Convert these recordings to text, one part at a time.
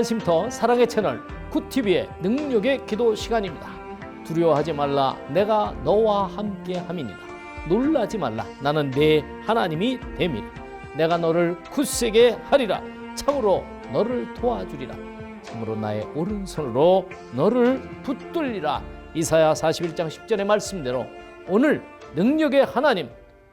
쉼터 사랑의 채널 굿TV의 능력의 기도 시간입니다. 두려워하지 말라 내가 너와 함께 함이니라. 놀라지 말라 나는 내 하나님이 됨이라. 내가 너를 굳세게 하리라. 참으로 너를 도와주리라. 참으로 나의 오른손으로 너를 붙들리라. 이사야 41장 10절의 말씀대로 오늘 능력의 하나님,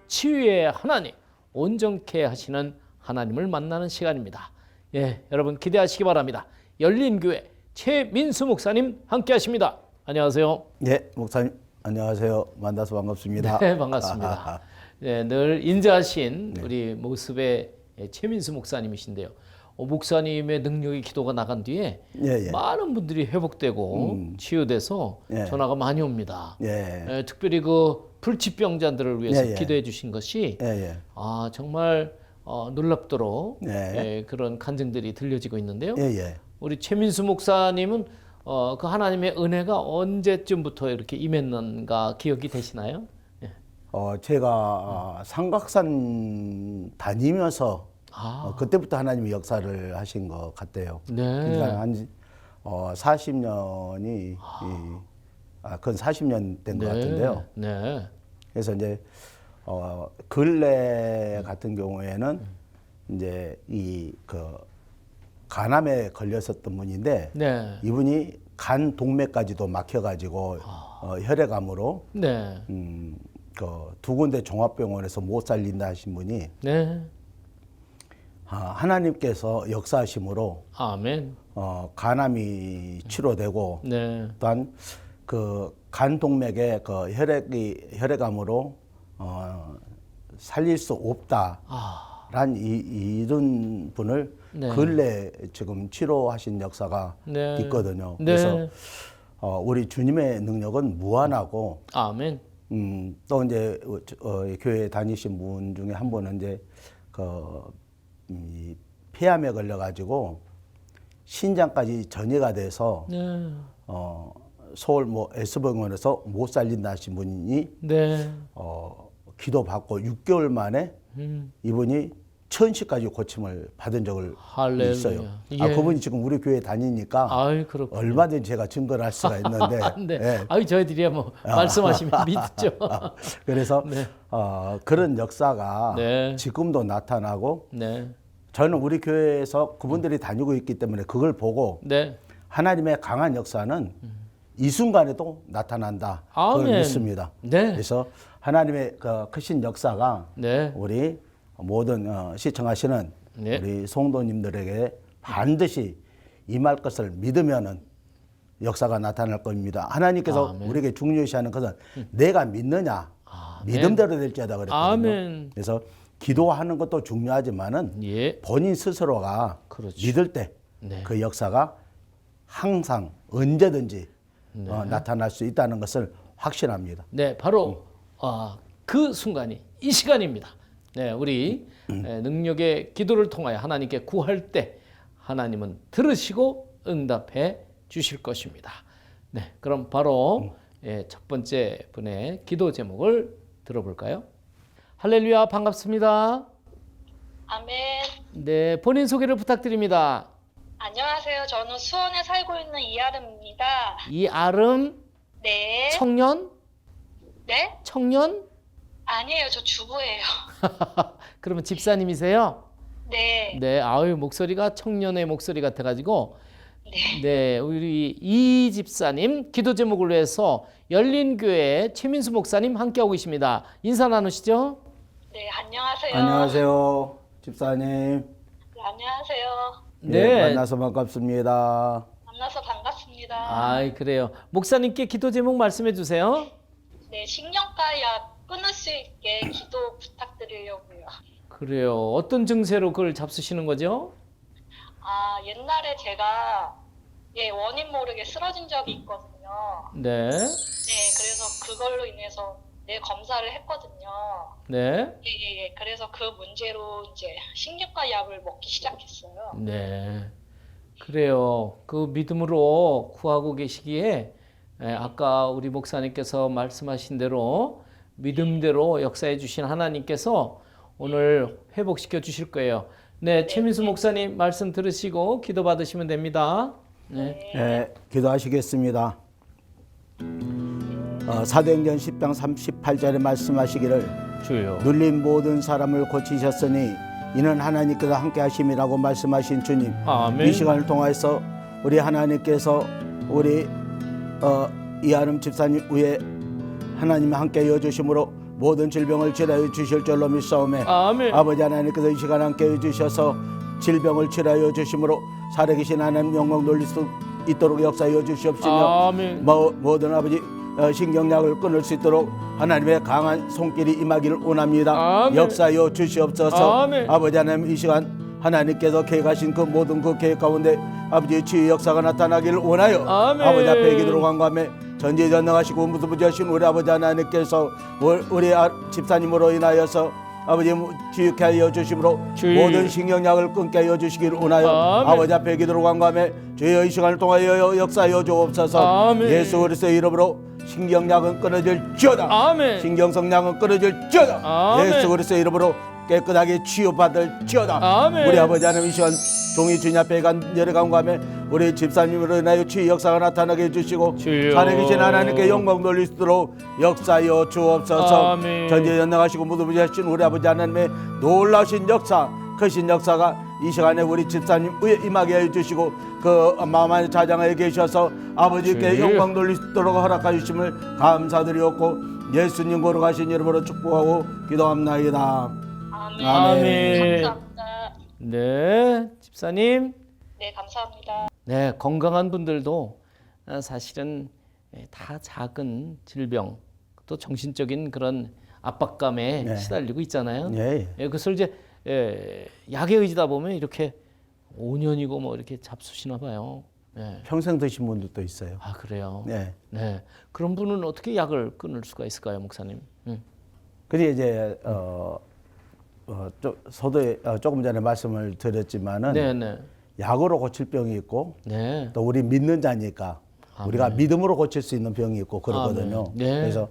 치유의 하나님, 온전케 하시는 하나님을 만나는 시간입니다. 예, 여러분 기대하시기 바랍니다. 열린 교회 최민수 목사님 함께 하십니다. 안녕하세요. 예, 목사님 안녕하세요. 만나서 반갑습니다. 네, 반갑습니다. 네, 늘 인자하신 우리 모습의 최민수 목사님이신데요. 어, 목사님의 능력의 기도가 나간 뒤에 예, 예. 많은 분들이 회복되고 치유돼서 예. 전화가 많이 옵니다. 예. 예, 특별히 그 불치병자들을 위해서 예, 예. 기도해 주신 것이 예, 예. 아 정말 어, 놀랍도록 네. 예, 그런 간증들이 들려지고 있는데요. 예, 예. 우리 최민수 목사님은 어, 그 하나님의 은혜가 언제쯤부터 이렇게 임했는가 기억이 되시나요? 예. 어, 제가 삼각산 다니면서 아, 어, 그때부터 하나님이 역사를 하신 것 같아요. 네. 그러니까 한 어, 40년이 아, 그건 40년 된것 같은데요. 네. 그래서 이제 어, 근래 같은 경우에는 이제 이 그 간암에 걸렸었던 분인데 네. 이분이 간 동맥까지도 막혀가지고 어, 혈액암으로 네. 음, 그 두 군데 종합병원에서 못 살린다 하신 분이 네. 아, 하나님께서 역사하심으로 아멘. 어, 간암이 치료되고 네. 또한 그 간 동맥에 그 혈액이 혈액암으로 어, 살릴 수 없다. 아, 란 이, 이런 분을 네. 근래 지금 치료하신 역사가 네. 있거든요. 네. 그래서 어, 우리 주님의 능력은 무한하고 아멘. 음, 또 이제 어, 저- 어, 교회 다니신 분 중에 한 분은 이제 그 음, 이 폐암에 걸려 가지고 신장까지 전이가 돼서 네. 어, 서울 뭐 S병원에서 못 살린다 하신 분이 네. 어, 기도 받고 6개월 만에 음. 이분이 천시까지 고침을 받은 적을 할렐루야. 있어요. 예. 아, 그분이 지금 우리 교회 다니니까 아이. 얼마든지 제가 증거를 할 수가 있는데. 네. 예. 아유 저희들이야 뭐 말씀하시면 믿죠. 그래서 네. 어, 그런 역사가 네. 지금도 나타나고 네. 저는 우리 교회에서 그분들이 다니고 있기 때문에 그걸 보고 네. 하나님의 강한 역사는 이 순간에도 나타난다. 그걸 아멘. 믿습니다. 네. 그래서 하나님의 그 크신 역사가 네. 우리 모든 어, 시청하시는 네. 우리 성도님들에게 반드시 임할 것을 믿으면은 역사가 나타날 겁니다. 하나님께서 아멘. 우리에게 중요시하는 것은 내가 믿느냐 아멘. 믿음대로 될지어다 그랬거든요. 아멘. 그래서 기도하는 것도 중요하지만은 예. 본인 스스로가 그렇죠. 믿을 때그 네. 역사가 항상 언제든지 네. 어, 나타날 수 있다는 것을 확신합니다. 네, 바로 아, 그 순간이 이 시간입니다. 네, 우리 에, 능력의 기도를 통하여 하나님께 구할 때 하나님은 들으시고 응답해 주실 것입니다. 네, 그럼 바로 예, 첫 번째 분의 기도 제목을 들어볼까요? 할렐루야 반갑습니다. 아멘. 네, 본인 소개를 부탁드립니다. 안녕하세요. 저는 수원에 살고 있는 이아름입니다. 이아름 네. 청년 네? 청년 아니에요. 저 주부예요. 그러면 집사님이세요? 네. 네, 아유 목소리가 청년의 목소리 같아가지고 네, 우리 이 집사님 기도 제목을 위해서 열린 교회 최민수 목사님 함께하고 계십니다. 인사 나누시죠? 네, 안녕하세요. 안녕하세요, 집사님. 네, 안녕하세요. 예, 만나서 반갑습니다. 만나서 반갑습니다. 아, 그래요. 목사님께 기도 제목 말씀해 주세요. 네, 식령가 약 끊을 수 있게 기도 부탁드리려고요. 그래요. 어떤 증세로 그걸 잡수시는 거죠? 아, 옛날에 제가 예, 원인 모르게 쓰러진 적이 있거든요. 네, 네, 그래서 그걸로 인해서 내 검사를 했거든요. 네, 예, 예, 예. 그래서 그 문제로 이제 식료과 약을 먹기 시작했어요. 네. 그래요. 그 믿음으로 구하고 계시기에 에, 아까 우리 목사님께서 말씀하신 대로 믿음대로 역사해 주신 하나님께서 오늘 회복시켜 주실 거예요. 네, 최민수 목사님 말씀 들으시고 기도 받으시면 됩니다. 네. 예, 기도하시겠습니다. 어, 사도행전 10장 38절에 말씀하시기를 주요. 눌린 모든 사람을 고치셨으니 이는 하나님께서 함께 하심이라고 말씀하신 주님. 아멘. 이 시간을 통하여서 우리 하나님께서 우리 어, 이하름 집사님 위에 하나님 함께 여 주심으로 모든 질병을 치료해 주실 줄로 믿사오매 아멘. 아버지 하나님께서 이 시간 함께 해 주셔서 질병을 치료하여 주심으로 살아계신 하나님 영광 돌릴 수 있도록 역사하여 주시옵시며 아멘. 모, 모든 아버지 어, 신경약을 끊을 수 있도록 하나님의 강한 손길이 임하기를 원합니다. 아멘. 역사하여 주시옵소서. 아멘. 아버지 하나님 이 시간 하나님께서 계획하신 그 모든 그 계획 가운데 아버지의 치유 역사가 나타나기를 원하여 아멘. 아버지 앞에 기도로 간구하며 전지전능하시고 무수부지하신 우리 아버지 하나님께서 우- 우리 아- 집사님으로 인하여서 아버지 치유케 하여 주심으로 주여. 모든 신경약을 끊게 하여 주시기를 원하여 아멘. 아버지 앞에 기도로 간구하며 주여 이 시간을 통하여 역사하여 주옵소서 아멘. 예수 그리스도의 이름으로 신경약은 끊어질지어다 아멘. 신경성약은 끊어질지어다 아멘. 예수 그리스도의 이름으로 깨끗하게 치유받을지어다 아멘. 우리 아버지 하나님 이 시간 종이 주님 앞에 간 열에 간구하며 우리 집사님으로 인하여 치유 역사가 나타나게 해주시고 주여. 살아계신 하나님께 영광 돌릴 수 있도록 역사여 주옵소서 아멘. 전지전능하시고 무도부지하신 우리 아버지 하나님의 놀라신 역사 크신 역사가 이 시간에 우리 집사님 위에 임하게 해 주시고 그 마음 안에 자장하에 계셔서 아버지께 주여. 영광 돌릴 수 있도록 허락해 주심을 감사드리옵고 예수님 거룩하신 이름으로 축복하고 기도합나이다 아멘. 아멘. 감사합니다. 네, 집사님. 네, 감사합니다. 네, 건강한 분들도 어, 사실은 예, 다 작은 질병 또 정신적인 그런 압박감에 네. 시달리고 있잖아요. 예, 예. 예, 그것을 이제 예, 약에 의지다 보면 이렇게 5년이고 뭐 이렇게 잡수시나 봐요. 예. 평생 드신 분들도 있어요 아 그래요. 네. 네. 그런 분은 어떻게 약을 끊을 수가 있을까요, 목사님? 음. 근데 이제 어, 어, 저, 저도 어, 조금 전에 말씀을 드렸지만은 네, 네, 약으로 고칠 병이 있고 네. 또 우리 믿는 자니까 우리가 믿음으로 고칠 수 있는 병이 있고 그러거든요. 아멘. 네. 그래서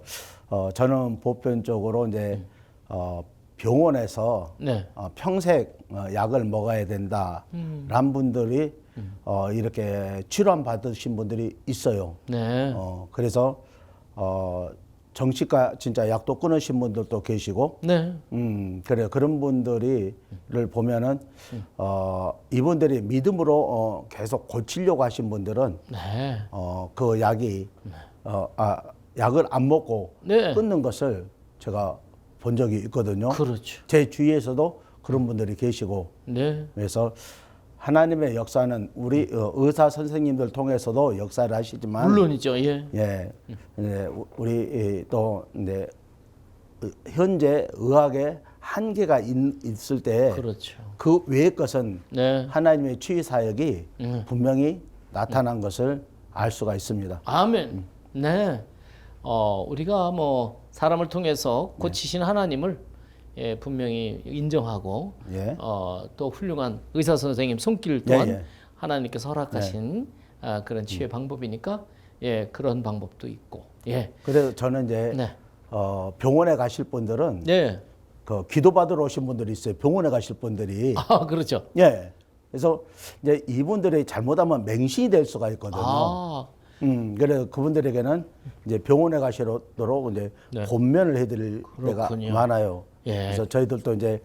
어, 저는 보편적으로 이제 어, 병원에서 네. 어, 평생 어, 약을 먹어야 된다라는 분들이 어, 이렇게 치료한 받으신 분들이 있어요. 네. 어, 그래서 어, 정식과 진짜 약도 끊으신 분들도 계시고 네. 음, 그래 그런 분들이를 보면은 어, 이분들이 믿음으로 어, 계속 고치려고 하신 분들은 네. 어, 그 약이 어, 아, 약을 안 먹고 네. 끊는 것을 제가 본 적이 있거든요. 그렇죠. 제 주위에서도 그런 분들이 계시고 네. 그래서 하나님의 역사는 우리 어, 의사 선생님들 통해서도 역사를 하시지만 물론이죠. 예. 예, 네, 우- 우리 이, 또 이제 의- 현재 의학의 한계가 있, 있을 때그 그렇죠. 외의 것은 네. 하나님의 치유 사역이 음. 분명히 나타난 것을 알 수가 있습니다. 아멘. 네. 어, 우리가 뭐 사람을 통해서 고치신 하나님을 예, 분명히 인정하고 예. 어, 또 훌륭한 의사 선생님 손길 또한 예, 예. 하나님께서 허락하신 아, 그런 치유 의 방법이니까 예, 그런 방법도 있고. 예. 그래서 저는 이제 네. 어, 병원에 가실 분들은 네. 그 기도 받으러 오신 분들이 있어요. 병원에 가실 분들이 아, 그렇죠. 예. 그래서 이제 이분들이 잘못하면 맹신이 될 수가 있거든요. 아. 음, 그래 그분들에게는 이제 병원에 가시도록 이제 네. 권면을 해드릴 때가 그렇군요. 많아요. 예. 그래서 저희들도 이제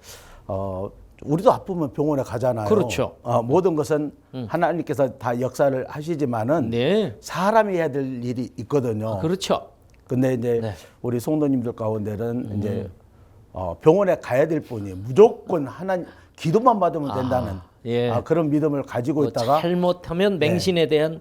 어 우리도 아프면 병원에 가잖아요. 그렇죠. 어, 모든 것은 하나님께서 다 역사를 하시지만은 네. 사람이 해야 될 일이 있거든요. 그렇죠. 근데 이제 네. 우리 성도님들 가운데는 이제 어, 병원에 가야 될 분이 무조건 하나님 기도만 받으면 된다는 예. 아, 그런 믿음을 가지고 뭐 있다가 잘못하면 맹신에 대한 에,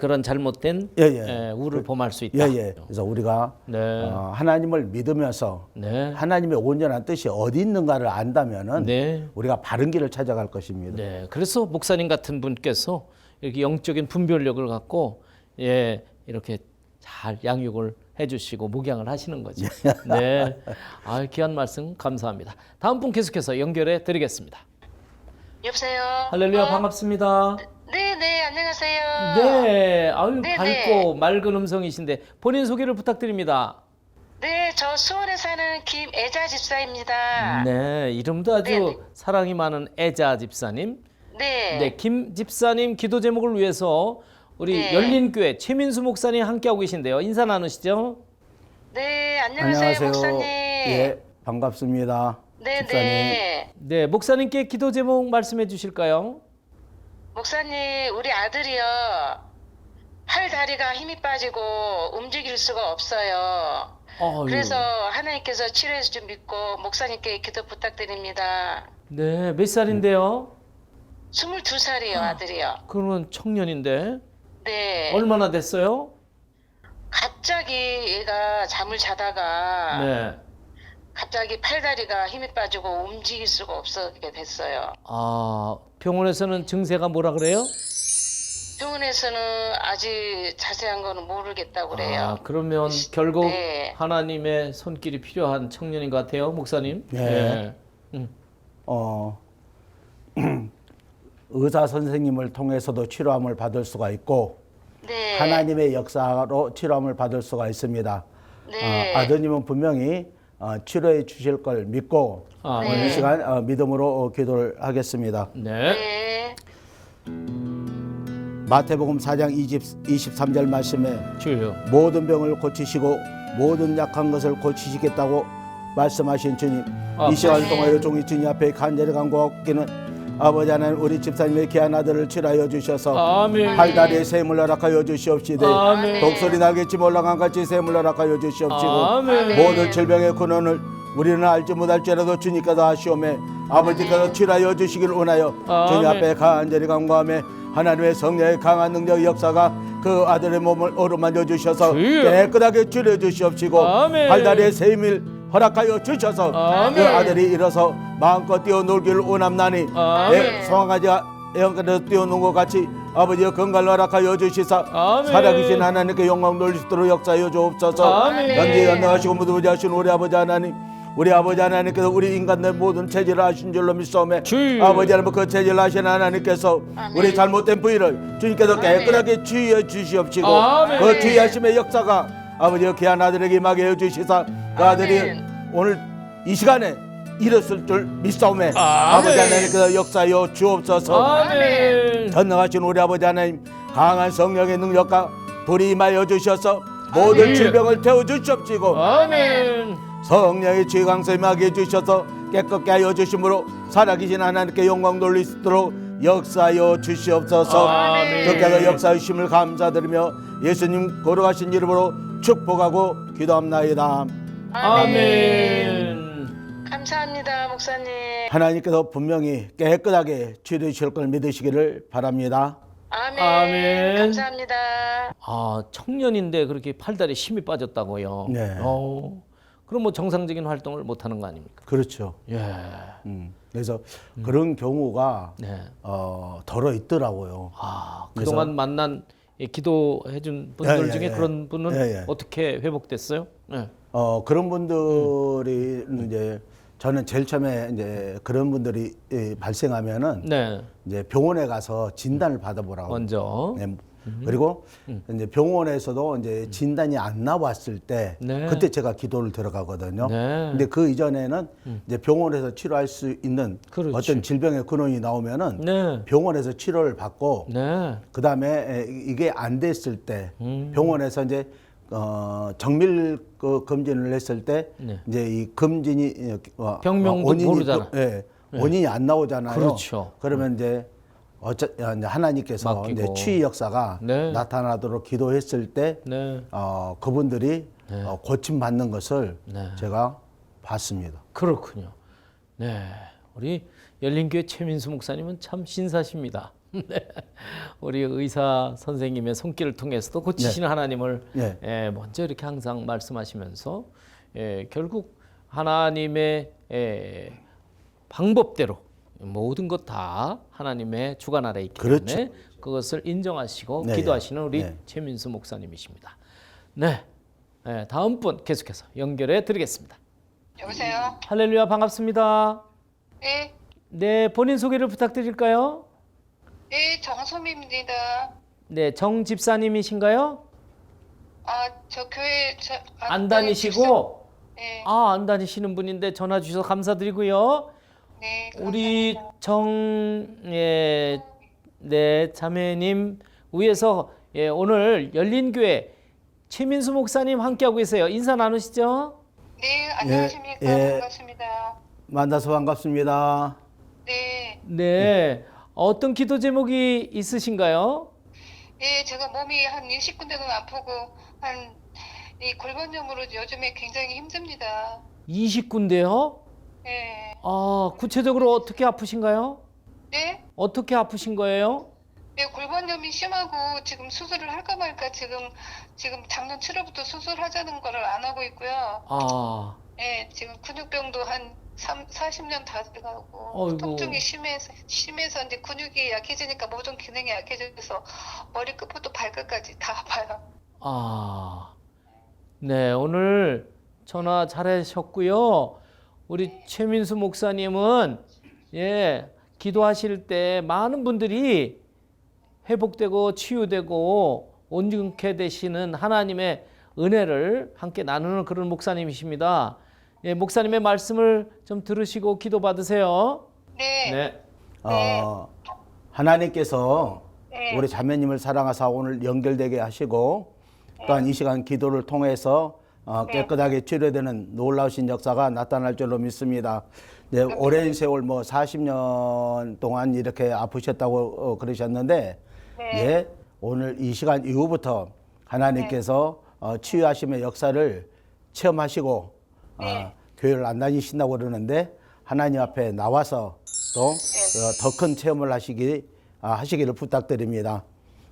그런 잘못된 예, 예. 에, 우를 범할 수 예, 있다. 예. 그래서 우리가 네. 어, 하나님을 믿으면서 네. 하나님의 온전한 뜻이 어디 있는가를 안다면은 네. 우리가 바른 길을 찾아갈 것입니다. 네. 그래서 목사님 같은 분께서 이렇게 영적인 분별력을 갖고 예, 이렇게 잘 양육을 해 주시고 목양을 하시는 거죠. 네. 아, 귀한 말씀 감사합니다. 다음 분 계속해서 연결해 드리겠습니다. 여보세요. 할렐루야 어? 반갑습니다. 네, 네, 안녕하세요. 네. 아유 네, 밝고 맑은 음성이신데 본인 소개를 부탁드립니다. 네, 저 수원에 사는 김애자 집사입니다. 네, 이름도 아주 네네. 사랑이 많은 애자 집사님. 네. 네, 김 집사님 기도 제목을 위해서 우리 네. 열린교회 최민수 목사님 함께하고 계신데요. 인사 나누시죠? 네, 안녕하세요, 목사님. 예, 반갑습니다. 네, 집사님. 네. 네, 목사님께 기도 제목 말씀해 주실까요? 목사님, 우리 아들이요. 팔 다리가 힘이 빠지고 움직일 수가 없어요. 아유, 그래서 하나님께서 치료해 줄 믿고 목사님께 기도 부탁드립니다. 네, 몇 살인데요? 22살이요, 아들이요. 그러면 청년인데 네. 얼마나 됐어요? 갑자기 얘가 잠을 자다가 네. 갑자기 팔다리가 힘이 빠지고 움직일 수가 없게 됐어요. 아, 병원에서는 증세가 뭐라 그래요? 병원에서는 아직 자세한 거는 모르겠다고 그래요. 아, 그러면 결국 네. 하나님의 손길이 필요한 청년인 것 같아요, 목사님. 네. 음. 어, 의사 선생님을 통해서도 치료함을 받을 수가 있고 네. 하나님의 역사로 치료함을 받을 수가 있습니다. 네. 어, 아드님은 분명히 어, 치료해 주실 걸 믿고 아, 오늘 네. 이 시간 어, 믿음으로 어, 기도를 하겠습니다. 네. 네. 마태복음 4장 20, 23절 말씀에 주여. 모든 병을 고치시고 모든 약한 것을 고치시겠다고 말씀하신 주님 아, 이 시간 네. 동안 종이 주님 앞에 간절히 간구하기는 아버지 하나님 우리 집사님의 귀한 아들을 치료하여 주셔서 아멘. 팔다리에 샘을 허락하여 주시옵시되 아멘. 독소리 날겠지 몰랑한 같이 샘을 허락하여 주시옵시고 아멘. 모든 질병의 근원을 우리는 알지 못할지라도 주님께서 하시오매 아버지께서 치료하여 주시길 원하여 주님. 앞에 간절히 간구하며 하나님의 성령의 강한 능력 역사가 그 아들의 몸을 어루만져 주셔서 주여. 깨끗하게 치료해 주시옵시고 아멘. 팔다리에 세임을 허락하여 주셔서 아멘. 그 아들이 일어서 마음껏 뛰어놀기를 원함나니. 애 성아지가 애완가에서 뛰어노는 것 같이 아버지의 건강을 허락하여 주시사 아멘. 살아계신 하나님께 영광 돌리시도록 역사하여 주옵소서. 연기 연능하시고 무드부지 하신 우리 아버지 하나님 우리 아버지 하나님께서 우리 인간들 모든 체질을 하신 줄로 믿사오매. 아버지 하나님 그 체질을 하신 하나님께서 아멘. 우리 잘못된 부위를 주님께서 깨끗하게 치유해 주시옵시고 아멘. 그 치유하심의 역사가 아버지의 귀한 아들에게 임하게 해 주시사 그 아들이. 오늘 이 시간에 일었을 줄 믿사오매. 아버지 하나님께서 역사하여 주옵소서 아멘. 전능하신 우리 아버지 하나님 강한 성령의 능력과 불이 임하여 주셔서 모든 아멘. 질병을 태워 주시옵시고 아멘. 성령의 지강서 임하게 해 주셔서 깨끗게 하여 주심으로 살아계신 하나님께 영광 돌리시도록 역사하여 주시옵소서 아멘. 주께서 역사하심을 감사드리며 예수님 걸어가신 이름으로 축복하고 기도합나이다 아멘. 감사합니다, 목사님. 하나님께서 분명히 깨끗하게 치료해 주실 걸 믿으시기를 바랍니다 아멘. 아멘. 감사합니다. 아, 청년인데 그렇게 팔다리 힘이 빠졌다고요. 네. 어. 그럼 뭐 정상적인 활동을 못 하는 거 아닙니까? 그렇죠 예. 음, 그래서 그런 경우가 네. 어, 덜어 있더라고요 아, 그동안 만난 이 기도해 준 분들 예, 예, 중에 예. 그런 분은 예, 예. 어떻게 회복됐어요? 네. 어 그런 분들이 이제 저는 제일 처음에 이제 그런 분들이 예, 발생하면은 네. 이제 병원에 가서 진단을 받아보라고. 먼저 네. 그리고 이제 병원에서도 이제 진단이 안 나왔을 때 네. 그때 제가 기도를 들어가거든요. 네. 근데 그 이전에는 이제 병원에서 치료할 수 있는 그렇지. 어떤 질병의 근원이 나오면은 네. 병원에서 치료를 받고 네. 그다음에 이게 안 됐을 때 음. 병원에서 이제 어 정밀 그 검진을 했을 때 네. 이제 이 검진이 어, 병명도 원인이 모르잖아. 그- 예, 원인이 안 나오잖아요. 그렇죠. 그러면 이제 어쩌 이제 하나님께서 맡기고. 이제 치유 역사가 네. 나타나도록 기도했을 때 네. 어, 그분들이 어, 고침 받는 것을 네. 제가 봤습니다. 그렇군요. 네. 우리 열린교회 최민수 목사님은 참 신사십니다. 네. 우리 의사 선생님의 손길을 통해서도 고치시는 하나님을 네. 예, 먼저 이렇게 항상 말씀하시면서 예, 결국 하나님의 예, 방법대로 모든 것 다 하나님의 주관 아래 있기 그렇죠. 때문에 그것을 인정하시고 네, 기도하시는 우리 네. 최민수 목사님이십니다. 네. 네, 다음 분 계속해서 연결해 드리겠습니다. 여보세요? 할렐루야 반갑습니다. 네, 네, 본인 소개를 부탁드릴까요? 네, 정소미입니다. 네, 정 집사님이신가요? 아, 저 교회 저, 아, 안 다니시고 네, 아 안 다니시는 분인데 전화 주셔서 감사드리고요. 네. 우리. 정예 네 자매님 위해서 예, 오늘 열린교회 최민수 목사님 함께하고 계세요. 인사 나누시죠? 네, 안녕하십니까. 예. 반갑습니다. 만나서 반갑습니다. 네, 네. 어떤 기도 제목이 있으신가요? 네, 제가 몸이 한 20군데는 아프고 한 이 골반염으로 요즘에 굉장히 힘듭니다. 20군데요? 네, 아, 구체적으로 어떻게 아프신가요? 네, 어떻게 아프신 거예요? 네, 골반염이 심하고 지금 수술을 할까 말까 지금 지금 작년 7월부터 수술하자는 거를 안 하고 있고요. 아, 네, 지금 근육병도 한 3, 40년 다 돼가고 어이구. 통증이 심해서 심해서 이제 근육이 약해지니까 모든 기능이 약해져서 머리 끝부터 발끝까지 다 아파요. 아. 네, 오늘 전화 잘하셨고요. 우리 최민수 목사님은 예, 기도하실 때 많은 분들이 회복되고 치유되고 온전케 되시는 하나님의 은혜를 함께 나누는 그런 목사님이십니다. 예, 목사님의 말씀을 좀 들으시고 기도 받으세요. 네, 네. 어, 하나님께서 네. 우리 자매님을 사랑하사 오늘 연결되게 하시고 또한 이 시간 기도를 통해서 어, 깨끗하게 치료되는 놀라우신 역사가 나타날 줄로 믿습니다. 네, 오랜 세월 뭐 40년 동안 이렇게 아프셨다고 어, 그러셨는데 예, 오늘 이 시간 이후부터 하나님께서 어, 치유하심의 역사를 체험하시고 어, 교회를 안 다니신다고 그러는데 하나님 앞에 나와서 또 더 큰 체험을 하시기 아, 하시기를 부탁드립니다.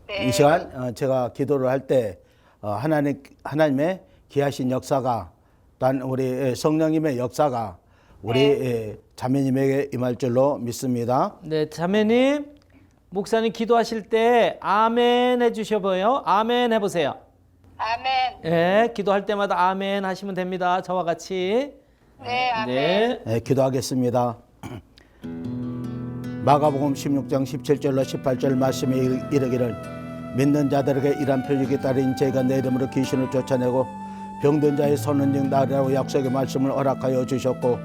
네. 이 시간 어, 제가 기도를 할때 어, 하나님 하나님의 귀하신 역사가 또한 우리 성령님의 역사가 우리 예, 자매님에게 임할 줄로 믿습니다. 네, 자매님, 목사님 기도하실 때 아멘 해주셔봐요. 아멘 해보세요. 아멘. 예, 기도할 때마다 아멘 하시면 됩니다. 저와 같이. 네, 아멘. 네. 예, 기도하겠습니다. 마가복음 16장 17절로 18절 말씀에 이르- 이르기를 믿는 자들에게 이란 표적이 따른 제가 내 이름으로 귀신을 쫓아내고 병든 자의 즉 나으라고 약속의 말씀을 허락하여 주셨고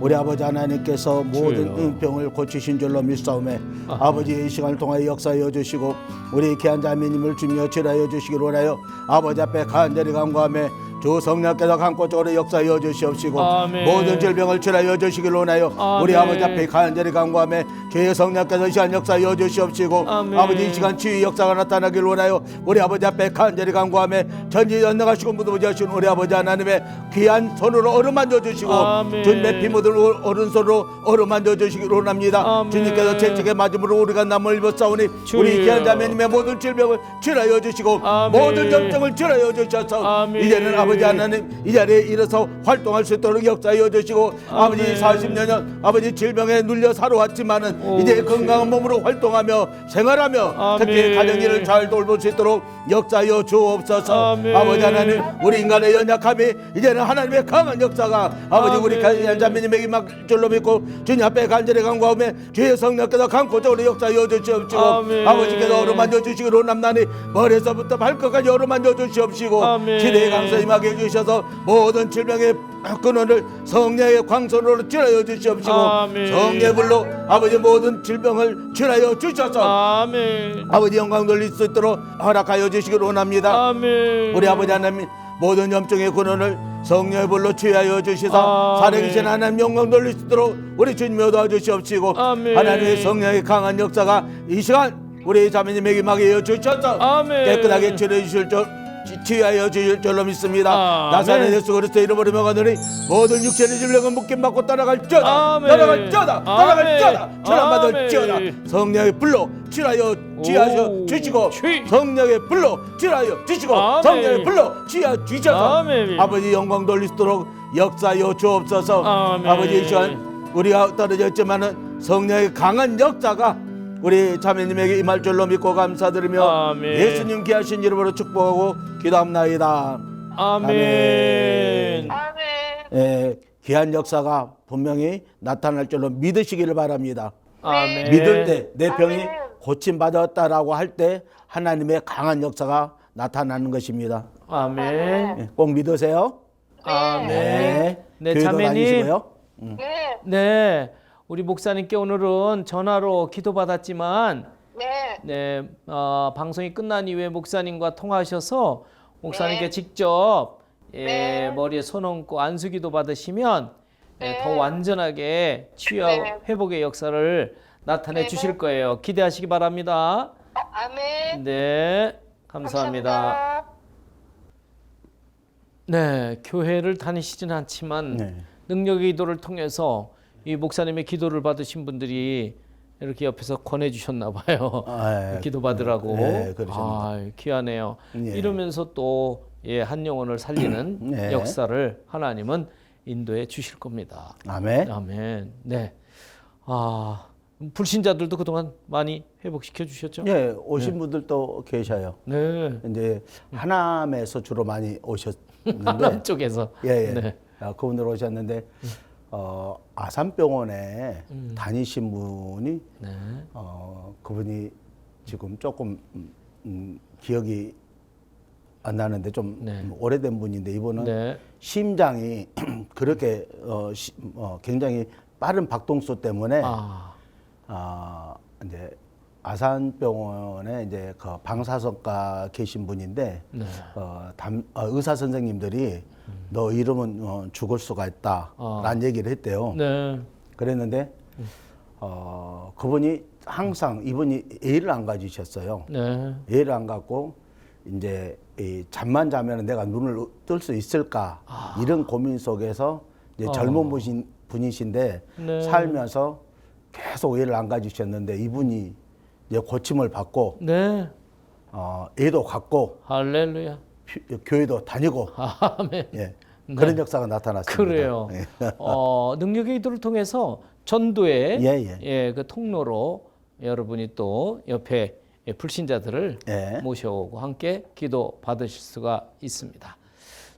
우리 아버지 하나님께서 모든 병을 고치신 줄로 믿사오매 아 버지 이 시간을 통하여 역사하여 주시고 우리 귀한 자매님을 주며 치료하여 주시기를 원하여 아버지 앞에 간절히 간구하며 주 성령께서 강권적으로 역사하여 주시옵시고 아멘. 모든 질병을 치료하여 주시기를 원하여 우리. 아버지 앞에 간절히 간구하며 주의 성령께서 이 시간 역사하여 주시옵시고 아멘. 아버지 이 시간 치유 역사가 나타나기를 원하여 우리 아버지 앞에 간절히 간구하며 전지전능하시고 무도무지하신 우리 아버지 하나님의 귀한 손으로 어루만져 주시고. 주님의 피 묻은 오- 오른손으로 어루만져 주시기를 원합니다 아멘. 주님께서 채찍에 맞음으로 우리가 남을 입었사오니 우리. 귀한 자매님의 모든 질병을 치료하여 주시고 아멘. 모든 염증을 치료하여 주셔서. 이제는 아버지 하나님 이 자리에 일어서 활동할 수 있도록 역사하여 주시고 아버지 40년 아버지 질병에 눌려 살아왔지만은 오, 이제 건강한 몸으로 활동하며 생활하며 아멘. 특히 가정 일을 잘 돌볼 수 있도록 역사하여 주옵소서 아멘. 아버지 하나님 우리 인간의 연약함이 이제는 하나님의 강한 역사가 아버지 우리 아멘. 자매님에게 막 줄로 믿고 주님 앞에 간절히 간구하며 주의 성령께서 강고적으로 역사하여 주시옵시고 아멘. 아버지께서 어루만져 주시기로 남나니 머리에서부터 발끝까지 어루만져 주시옵시고. 지대의 강서 임하게 해주셔서 모든 질병의 근원을 성령의 광선으로 치료하여 주시옵시고 아멘. 성령의 불로 아버지 모든 질병을 치료하여 주셔서 아멘. 아버지 영광 돌릴 수 있도록 허락하여 주시기를 원합니다 아멘. 우리 아버지 하나님 모든 염증의 근원을 성령의 불로 치유하여 주시사. 살아계신 하나님 영광 돌릴 수 있도록 우리 주님여 도와주시옵시고 아멘. 하나님의 성령의 강한 역사가 이 시간 우리 자매님에게 막여 주셔서 아멘. 깨끗하게 치료해 주실 줄 치- 치유하여 주실 줄로 믿습니다 아멘. 나사렛 예수 그리스도 이름으로 명하노니 모든 육체의 질병은 묶임 받고 따라갈지어다. 따라갈지어다 따라갈지어다 아멘. 성령의 불로 치하여 오. 주시고 치. 성령의 불로 치료하여 주시고. 성령의 불로 치하 주셔서. 아버지 영광 돌리도록 역사하여 주옵소서 아멘. 아버지 이 시간 우리가 떨어져 있지만은 성령의 강한 역사가 우리 자매님에게 임할 줄로 믿고 감사드리며 아멘. 예수님 귀하신 이름으로 축복하고 기도합나이다 아멘. 아멘. 예, 귀한 역사가 분명히 나타날 줄로 믿으시기를 바랍니다 아멘. 믿을 때 내 병이 아멘. 고침 받았다라고 할 때 하나님의 강한 역사가 나타나는 것입니다. 아멘. 예, 꼭 믿으세요. 아멘. 네. 네, 교회도 자매님. 다니시고요. 네, 네. 우리 목사님께 오늘은 전화로 기도받았지만 네, 네, 어, 방송이 끝난 이후에 목사님과 통화하셔서 목사님께 네. 직접 예, 네. 머리에 손 얹고 안수기도 받으시면 예, 네. 더 완전하게 치유와 네. 회복의 역사를 나타내 네. 주실 거예요. 기대하시기 바랍니다. 어, 아멘. 네, 감사합니다. 감사합니다. 네, 교회를 다니시진 않지만 네. 능력의 기도를 통해서 이 목사님의 기도를 받으신 분들이 이렇게 옆에서 권해 주셨나 봐요. 아, 예. 기도 받으라고. 네, 그러십니다. 아, 귀하네요. 예. 이러면서 또 예, 한 영혼을 살리는 네. 역사를 하나님은 인도해 주실 겁니다. 아멘. 아멘. 네. 아, 불신자들도 그동안 많이 회복시켜 주셨죠? 예, 오신 분들도 계셔요. 네. 이제 하남에서 주로 많이 오셨는데 하남 쪽에서. 예, 예. 네. 아, 그분들 오셨는데 어, 아산병원에 음. 다니신 분이 네. 어, 그분이 지금 조금 음, 음, 기억이 안 나는데 좀 네. 오래된 분인데 이분은 네. 심장이 그렇게 어, 시, 어, 굉장히 빠른 박동수 때문에 아. 아, 이제 아산병원에 이제 그 방사선과 계신 분인데 네. 어, 담, 어, 의사 선생님들이 너 이러면 어, 죽을 수가 있다라는 얘기를 했대요. 네. 그랬는데 어, 그분이 항상 이분이 애를 안 가지셨어요. 네. 애를 안 갖고 이제 이 잠만 자면 내가 눈을 뜰 수 있을까 이런 고민 속에서 이제 젊은 분이신, 분이신데 네. 살면서 계속 애를 안 가지셨는데 이분이 이제 고침을 받고 네. 어, 애도 갖고 할렐루야. 피- 교회도 다니고 아멘. 예, 그런 역사가 나타났습니다. 그래요. 예. 어, 능력의 기도를 통해서 전도의 예, 예. 그 통로로 여러분이 또 옆에 예, 불신자들을 예. 모셔오고 함께 기도 받으실 수가 있습니다.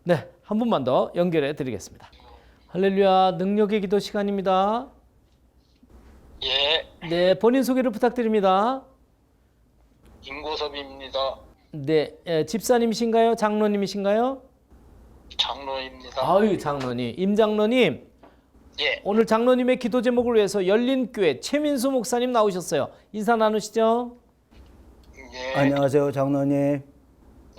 네, 한 분만 더 연결해 드리겠습니다. 할렐루야, 능력의 기도 시간입니다. 예, 네, 본인 소개를 부탁드립니다. 김고섭입니다. 네, 예, 집사님이신가요? 장로님이신가요? 장로입니다. 아유, 장로님, 임 장로님. 예, 오늘 장로님의 기도 제목을 위해서 열린교회 최민수 목사님 나오셨어요. 인사 나누시죠? 예, 안녕하세요, 장로님.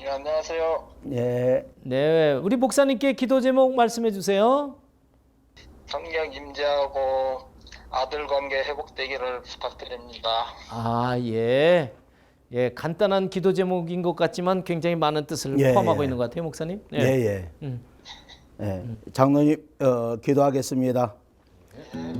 예, 안녕하세요. 예, 네, 우리 목사님께 기도 제목 말씀해 주세요. 성령 임재하고 아들 관계 회복되기를 부탁드립니다. 아, 예. 예, 간단한 기도 제목인 것 같지만 굉장히 많은 뜻을 예, 포함하고 예. 있는 것 같아요, 목사님. 예, 예. 음. 예, 장로님 어, 기도하겠습니다.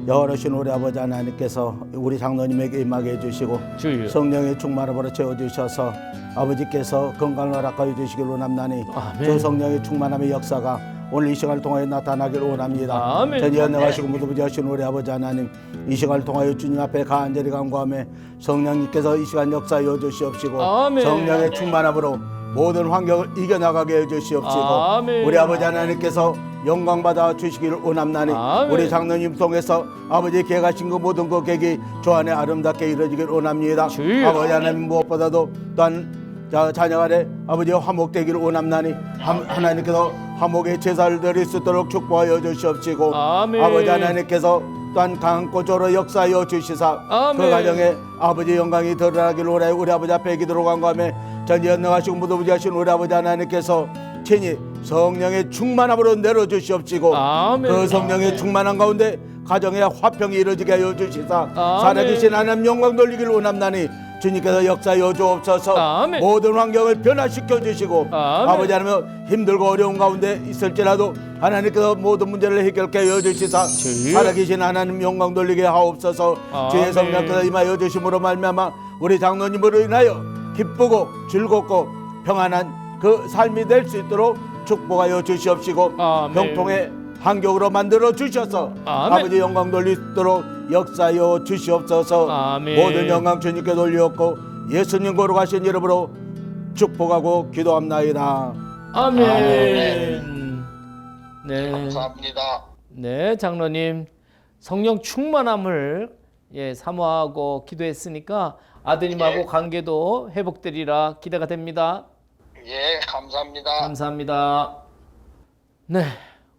여호와신 우리 아버지 하나님께서 우리 장로님에게 임하게 해주시고 주여. 성령의 충만함으로 채워주셔서 아버지께서 건강을 허락하여 주시길 원합나니 아멘. 주 성령의 충만함의 역사가 오늘 이 시간을 통하여 나타나길 원합니다. 아멘. 전이 연능하시고 무도부지 하신 우리 아버지 하나님 이 시간을 통하여 주님 앞에 간절히 간구하며 성령님께서 이 시간 역사하여 주시옵시고 아멘. 성령의 충만함으로 모든 환경을 이겨나가게 해주시옵시고 아멘. 우리 아버지 하나님께서 영광 받아 주시기를 원합나니 아멘. 우리 장로님 통해서 아버지 계가신 그 모든 그 계기 주 안에 아름답게 이루어지기를 원합니다. 주여. 아버지 하나님 무엇보다도 또한 자, 자녀 간에 아버지와 화목되기를 원합나니 하- 하나님께서 화목의 제사를 드릴 수 있도록 축복하여 주시옵시고 아멘. 아버지 하나님께서 또한 강한 고조로 역사하여 주시사 아멘. 그 가정에 아버지 영광이 드러나기를 원하여 우리 아버지 앞에 기도로 간구하며 전지연능하시고 무도부지하신 우리 아버지 하나님께서 친히 성령의 충만함으로 내려주시옵시고 아멘. 그 성령의 충만함 가운데 가정에 화평이 이루어지게 하여 주시사. 살아계신 하나님 영광 돌리기를 원합나니 주님께서 역사하여 주옵소서 아멘. 모든 환경을 변화시켜 주시고 아멘. 아버지 하나님 힘들고 어려운 가운데 있을지라도 하나님께서 모든 문제를 해결케 하여 주시사 주여. 살아계신 하나님 영광 돌리게 하옵소서 아멘. 주의 성령께서 임하여 주심으로 말미암아 우리 장로님으로 인하여 기쁘고 즐겁고 평안한 그 삶이 될 수 있도록 축복하여 주시옵시고 아멘. 병통의 환경으로 만들어 주셔서 아멘. 아버지 영광 돌리도록 역사하여 주시옵소서 아멘. 모든 영광 주님께 돌리옵고 예수님 거룩하신 이름으로 축복하고 기도합나이다 아멘. 네. 감사합니다. 네, 장로님. 성령 충만함을 예, 사모하고 기도했으니까 아드님하고 예. 관계도 회복되리라 기대가 됩니다. 예, 감사합니다. 감사합니다. 네,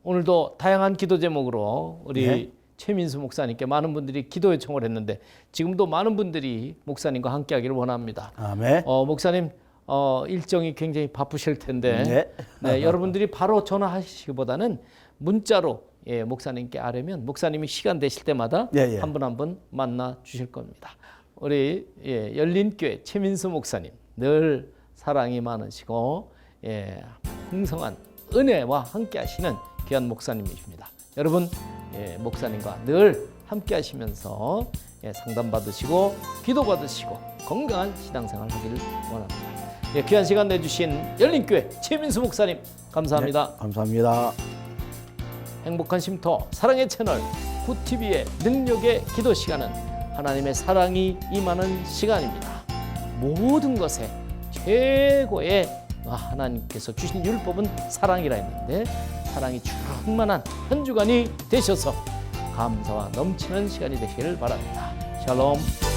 오늘도 다양한 기도 제목으로 우리 네. 최민수 목사님께 많은 분들이 기도 요청을 했는데 지금도 많은 분들이 목사님과 함께 하기를 원합니다. 아멘. 어, 목사님 어, 일정이 굉장히 바쁘실 텐데 네. 네, 여러분들이 바로 전화하시기보다는 문자로 예, 목사님께 아뢰면 목사님이 시간 되실 때마다 예, 예. 한분 한 분 만나 주실 겁니다. 우리 예, 열린교회 최민수 목사님 늘 사랑이 많으시고 예, 풍성한 은혜와 함께하시는 귀한 목사님이십니다. 여러분 예, 목사님과 늘 함께 하시면서 예, 상담 받으시고 기도 받으시고 건강한 신앙생활 하기를 원합니다. 예, 귀한 시간 내주신 열린교회 최민수 목사님 감사합니다. 네, 감사합니다. 행복한 쉼터 사랑의 채널 구TV의 능력의 기도 시간은 하나님의 사랑이 임하는 시간입니다. 모든 것에 최고의 아, 하나님께서 주신 율법은 사랑이라 했는데 사랑이 충만한 한 주간이 되셔서 감사와 넘치는 시간이 되시기를 바랍니다. 샬롬.